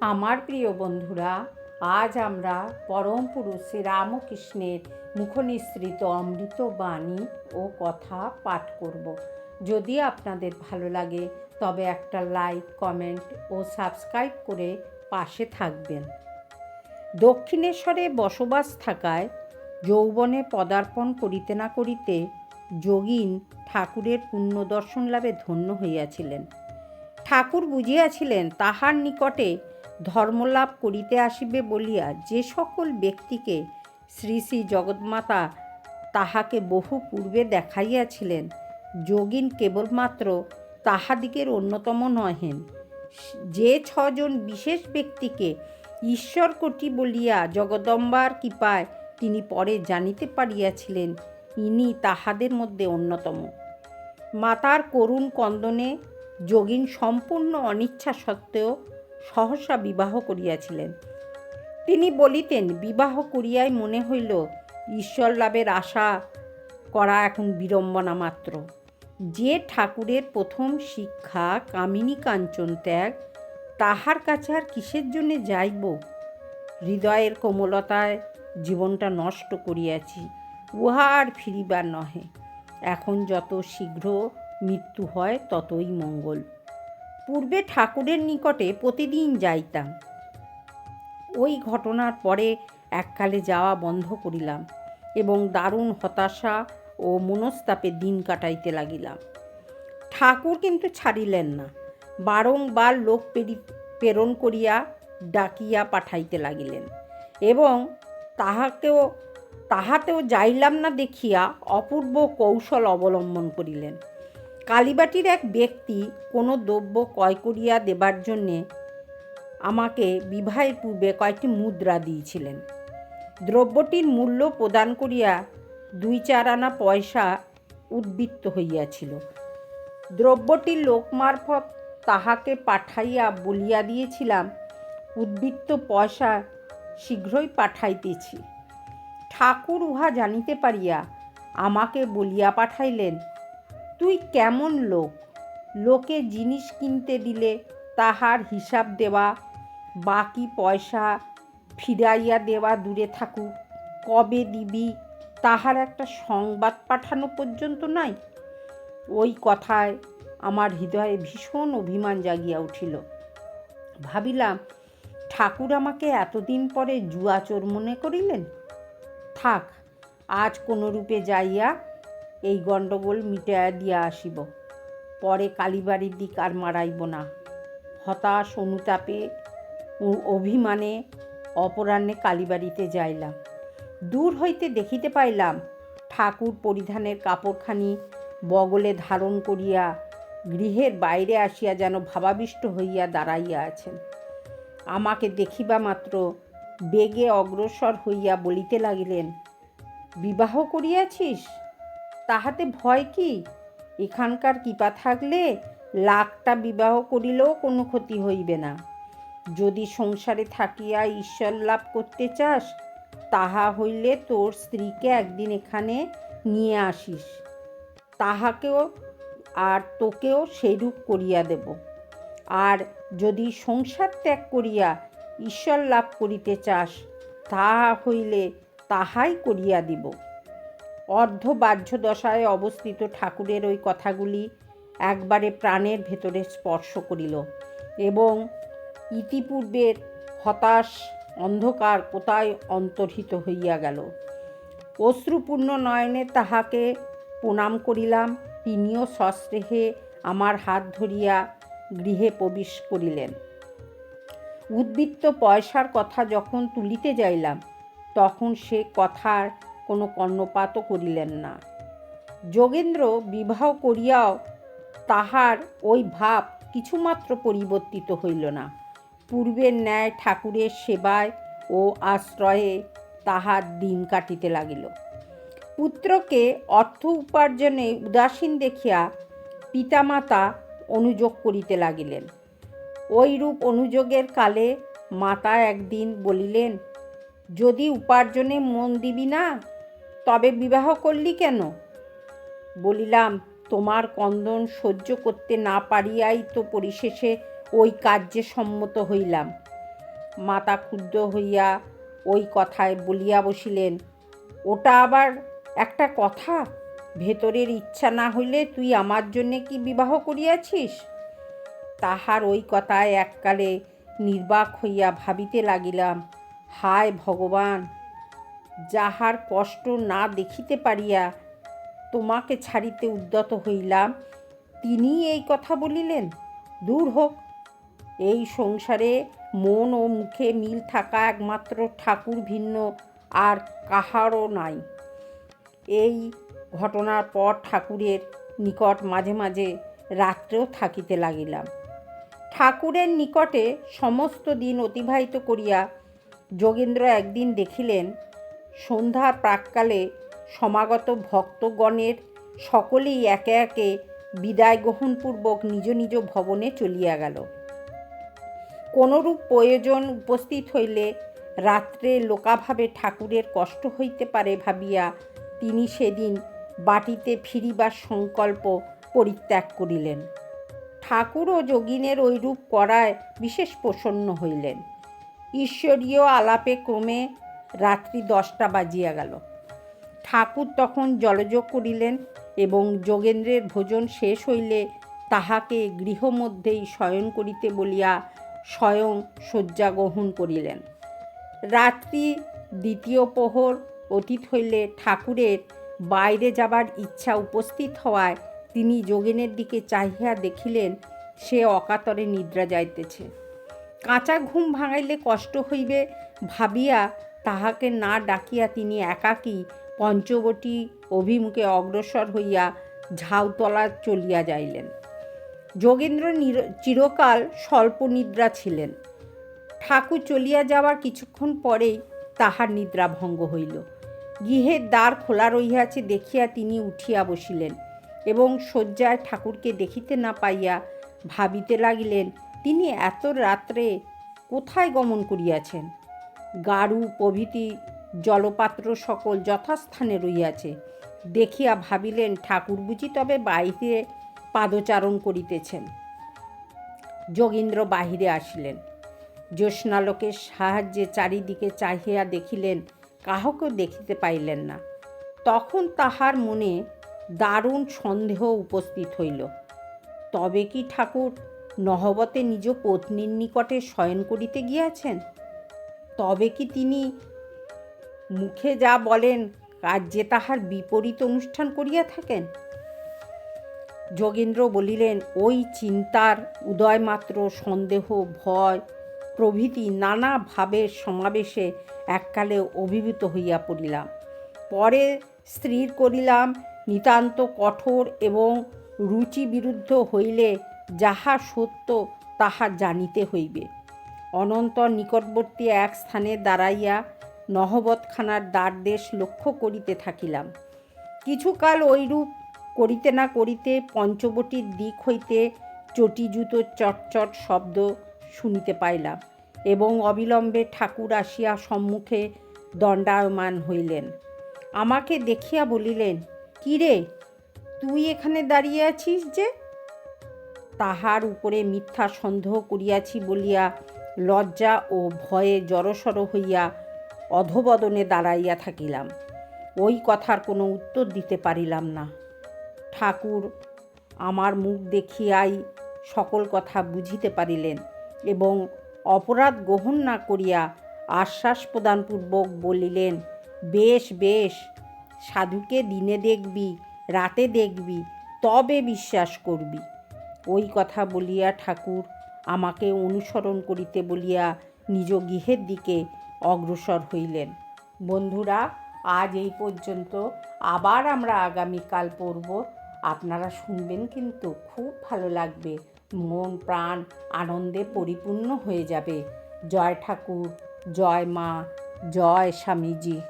আমার প্রিয় বন্ধুরা, আজ আমরা পরম পুরুষ শ্রী রামকৃষ্ণের মুখনিসৃত অমৃত বাণী ও কথা পাঠ করব। যদি আপনাদের ভালো লাগে, তবে একটা লাইক, কমেন্ট ও সাবস্ক্রাইব করে পাশে থাকবেন। দক্ষিণেশ্বরে বসবাস থাকায় যৌবনে পদার্পণ করিতে না করিতে যোগিন ঠাকুরের পুণ্য দর্শন লাভে ধন্য হইয়াছিলেন। ঠাকুর বুঝিয়াছিলেন, তাহার নিকটে ধর্মলাভ করিতে আসিবে বলিয়া যে সকল ব্যক্তিকে শ্রী শ্রী জগৎমাতা তাহাকে বহু পূর্বে দেখাইয়াছিলেন, যোগিন কেবলমাত্র তাহাদিগের অন্যতম নহেন। যে ছজন বিশেষ ব্যক্তিকে ঈশ্বর কোটি বলিয়া জগদম্বার কৃপায় তিনি পরে জানিতে পারিয়াছিলেন, ইনি তাহাদের মধ্যে অন্যতম। মাতার করুণ কন্দনে যোগিন সম্পূর্ণ অনিচ্ছা সত্ত্বেও সহসা বিবাহ করিয়াছিলেন। তিনি বলিতেন, বিবাহ করিয়াই মনে হইল ঈশ্বর লাভের আশা করা এখন বিড়ম্বনা মাত্র। যে ঠাকুরের প্রথম শিক্ষা কামিনী কাঞ্চন ত্যাগ, তাহার কাছে আর কিসের জন্যে যাইব? হৃদয়ের কোমলতায় জীবনটা নষ্ট করিয়াছি, উহা আর ফিরিবার নহে। এখন যত শীঘ্র মৃত্যু হয়, ততই মঙ্গল। পূর্বে ঠাকুরের নিকটে প্রতিদিন যাইতাম। ওই ঘটনার পরে এককালে যাওয়া বন্ধ করিলাম এবং দারুণ হতাশা ও মনস্তাপে দিন কাটাইতে লাগিলাম। ঠাকুর কিন্তু ছাড়িলেন না, বারংবার লোক প্রেরণ করিয়া ডাকিয়া পাঠাইতে লাগিলেন এবং তাহাকেও, তাহাতেও যাইলাম না দেখিয়া অপূর্ব কৌশল অবলম্বন করিলেন। কালীবাটির এক ব্যক্তি কোনো দ্রব্য ক্রয় করিয়া দেবার জন্যে আমাকে বিবাহের পূর্বে কয়েকটি মুদ্রা দিয়েছিলেন। দ্রব্যটির মূল্য প্রদান করিয়া দুই চার আনা পয়সা উদ্বৃত্ত হইয়াছিল। দ্রব্যটির লোক মারফত তাহাকে পাঠাইয়া বলিয়া দিয়েছিলাম, উদ্বৃত্ত পয়সা শীঘ্রই পাঠাইতেছি। ঠাকুর উহা জানিতে পারিয়া আমাকে বলিয়া পাঠাইলেন তুই কেমন লোক? লোকে জিনিস কিনতে দিলে তাহার হিসাব দেওয়া, বাকি পয়সা ফিরাইয়া দেওয়া দূরে থাকুক। কবে দিবি? তাহার একটা সংবাদ পাঠানো পর্যন্ত নাই। ওই কথায় আমার হৃদয়ে ভীষণ অভিমান জাগিয়া উঠিল। ভাবিলাম, ঠাকুর আমাকে এতদিন পরে জুয়াচোর মনে করিলেন? থাক, আজ কোনো রূপে যাইয়া এই গণ্ডগোল মিটাইয়া দিয়া আসিব। পরে কালীবাড়ির দিক আর মারাইব না। হতাশ অনুতাপে অভিমানে অপরাহ্নে কালীবাড়িতে যাইলাম। দূর হইতে দেখিতে পাইলাম, ঠাকুর পরিধানের কাপড়খানি বগলে ধারণ করিয়া গৃহের বাইরে আসিয়া যেন ভাবাবিষ্ট হইয়া দাঁড়াইয়া আছেন। আমাকে দেখিবা মাত্র বেগে অগ্রসর হইয়া বলিতে লাগিলেন, বিবাহ করিয়াছিস? তাহাতে ভয় কি? এখানকার কৃপা থাকলে লাখটা বিবাহ করিলেও কোনো ক্ষতি হইবে না। যদি সংসারে থাকিয়া ঈশ্বর লাভ করতে চাস, তাহা হইলে তোর স্ত্রীকে একদিন এখানে নিয়ে আসিস। তাহাকেও আর তোকেও সেইরূপ করিয়া দেব। আর যদি সংসার ত্যাগ করিয়া ঈশ্বর লাভ করিতে চাস, তাহা হইলে তাহাই করিয়া দিব। অর্ধ বাহ্য দশায় অবস্থিত ঠাকুরের ওই কথাগুলি একবারে প্রাণের ভেতরে স্পর্শ করিল এবং ইতিপূর্বের হতাশ অন্ধকার কোথায় অন্তর্হিত হইয়া গেল। অশ্রুপূর্ণ নয়নে তাহাকে প্রণাম করিলাম, তিনিও সস্নেহে আমার হাত ধরিয়া গৃহে প্রবেশ করিলেন। উদ্বৃত্ত পয়সার কথা যখন তুলিতে যাইলাম, তখন সে কথার কোনো কর্ণপাতও করিলেন না। যোগেন্দ্র বিবাহ করিয়াও তাহার ওই ভাব কিছুমাত্র পরিবর্তিত হইল না। পূর্বের ন্যায় ঠাকুরের সেবায় ও আশ্রয়ে তাহার দিন কাটিতে লাগিল। পুত্রকে অর্থ উপার্জনে উদাসীন দেখিয়া পিতামাতা অনুযোগ করিতে লাগিলেন। ওইরূপ অনুযোগের কালে মাতা একদিন বলিলেন, যদি উপার্জনে মন দিবি না তবে বিবাহ করলি কেন? বলিলাম, তোমার কন্দন সহ্য করতে না পারিয়াই তো পরিশেষে ওই কার্যে সম্মত হইলাম। মাতা ক্ষুব্ধ হইয়া ওই কথায় বলিয়া বসিলেন, ওটা আবার একটা কথা? ভেতরের ইচ্ছা না হইলে তুই আমার জন্যে কি বিবাহ করিয়াছিস? তাহার ওই কথায় এককালে নির্বাক হইয়া ভাবিতে লাগিলাম, হায় ভগবান! যাহার কষ্ট না দেখিতে পারিয়া তোমাকে ছাড়িতে উদ্যত হইলাম তিনি এই কথা বলিলেন। দূর হোক, এই সংসারে মন ও মুখে মিল থাকা একমাত্র ঠাকুর ভিন্ন আর কাহারও নাই। এই ঘটনার পর ঠাকুরের নিকট মাঝে মাঝে রাত্রেও থাকিতে লাগিলাম। ঠাকুরের নিকটে সমস্ত দিন অতিবাহিত করিয়া যোগেন্দ্র একদিন দেখিলেন সন্ধ্যার প্রাককালে সমাগত ভক্তগণের সকলেই একে একে বিদায় গ্রহণপূর্বক নিজ নিজ ভবনে চলিয়া গেল। কোনরূপ প্রয়োজন উপস্থিত হইলে রাত্রে লোকাভাবে ঠাকুরের কষ্ট হইতে পারে ভাবিয়া তিনি সেদিন বাটিতে ফিরিবার সংকল্প পরিত্যাগ করিলেন। ঠাকুর ও যোগিনের ঐরূপ করায় বিশেষ প্রসন্ন হইলেন। ঈশ্বরীয় আলাপে ক্রমে রাত্রি দশটা বাজিয়া গেল। ঠাকুর তখন জলযোগ করিলেন এবং যোগেন্দ্রের ভোজন শেষ হইলে তাহাকে গৃহমধ্যেই শয়ন করিতে বলিয়া স্বয়ং শয্যা গ্রহণ করিলেন। রাত্রি দ্বিতীয় প্রহর অতীত হইলে ঠাকুরের বাইরে যাবার ইচ্ছা উপস্থিত হওয়ায় তিনি যোগেনের দিকে চাহিয়া দেখিলেন, সে অকাতরে নিদ্রা যাইতেছে। কাঁচা ঘুম ভাঙাইলে কষ্ট হইবে ভাবিয়া তাহাকে না ডাকিয়া তিনি একাকী পঞ্চবটী অভিমুখে অগ্রসর হইয়া ঝাউতলা চলিয়া যাইলেন। যোগেন্দ্র চিরকাল স্বল্প নিদ্রা ছিলেন। ঠাকুর চলিয়া যাওয়ার কিছুক্ষণ পরেই তাহার নিদ্রা ভঙ্গ হইল। গৃহের দ্বার খোলা রহিয়াছে দেখিয়া তিনি উঠিয়া বসিলেন এবং শয্যায় ঠাকুরকে দেখিতে না পাইয়া ভাবিতে লাগিলেন, তিনি এত রাত্রে কোথায় গমন করিয়াছেন? গারু, প্রভৃতি, জলপাত্র সকল যথাস্থানে রইয়াছে। দেখিয়া ভাবিলেন ঠাকুর বুঝি তবে বাহিরে পাদচারণ করিতেছেন। যোগীন্দ্র বাহিরে আসিলেন। জ্যোৎস্নালোকের সাহায্যে চারিদিকে চাহিয়া দেখিলেন, কাহকেও দেখিতে পাইলেন না। তখন তাহার মনে দারুণ সন্দেহ উপস্থিত হইল। তবে কি ঠাকুর নহবতে নিজ পত্নীর নিকটে শয়ন করিতে গিয়াছেন? তবে কি তিনি মুখে যা বলেন কার্যে তাহার বিপরীত অনুষ্ঠান করিয়া থাকেন? যোগেন্দ্র বলিলেন, ওই চিন্তার উদয়মাত্র সন্দেহ, ভয়, প্রভৃতি নানা ভাবের সমাবেশে এককালে অভিভূত হইয়া পড়িলাম। পরে স্থির করিলাম, নিতান্ত কঠোর এবং রুচি বিরুদ্ধ হইলে যাহা সত্য তাহা জানিতে হইবে। অনন্তর নিকটবর্তী এক স্থানে দাঁড়াইয়া নহবতখানার দ্বারদেশ লক্ষ্য করিতে থাকিলাম। কিছুকাল ঐরূপ করিতে না করিতে পঞ্চবটির দিক হইতে চটি জুতো চটচট শব্দ শুনিতে পাইলাম এবং অবিলম্বে ঠাকুর আসিয়া সম্মুখে দণ্ডায়মান হইলেন। আমাকে দেখিয়া বলিলেন, কি রে, তুই এখানে দাঁড়িয়ে আছিস যে? তাহার উপরে মিথ্যা সন্দেহ করিয়াছি বলিয়া লজ্জা ও ভয়ে জড়সড় হইয়া অধবদনে দাঁড়াইয়া থাকিলাম। ওই কথার কোনো উত্তর দিতে পারিলাম না। ঠাকুর আমার মুখ দেখিয়াই সকল কথা বুঝিতে পারিলেন এবং অপরাধ গ্রহণ না করিয়া আশ্বাস প্রদানপূর্বক বলিলেন, বেশ বেশ, সাধুকে দিনে দেখবি, রাতে দেখবি, তবে বিশ্বাস করবি। ওই কথা বলিয়া ঠাকুর আমাকে অনুসরণ করিতে বলিয়া নিজ গৃহের দিকে অগ্রসর হইলেন। বন্ধুরা, আজ এই পর্যন্ত। আবার আমরা আগামীকাল পড়ব। আপনারা শুনবেন কিন্তু খুব ভালো লাগবে। মন, প্রাণ আনন্দে পরিপূর্ণ হয়ে যাবে। জয় ঠাকুর, জয় মা, জয় স্বামীজি।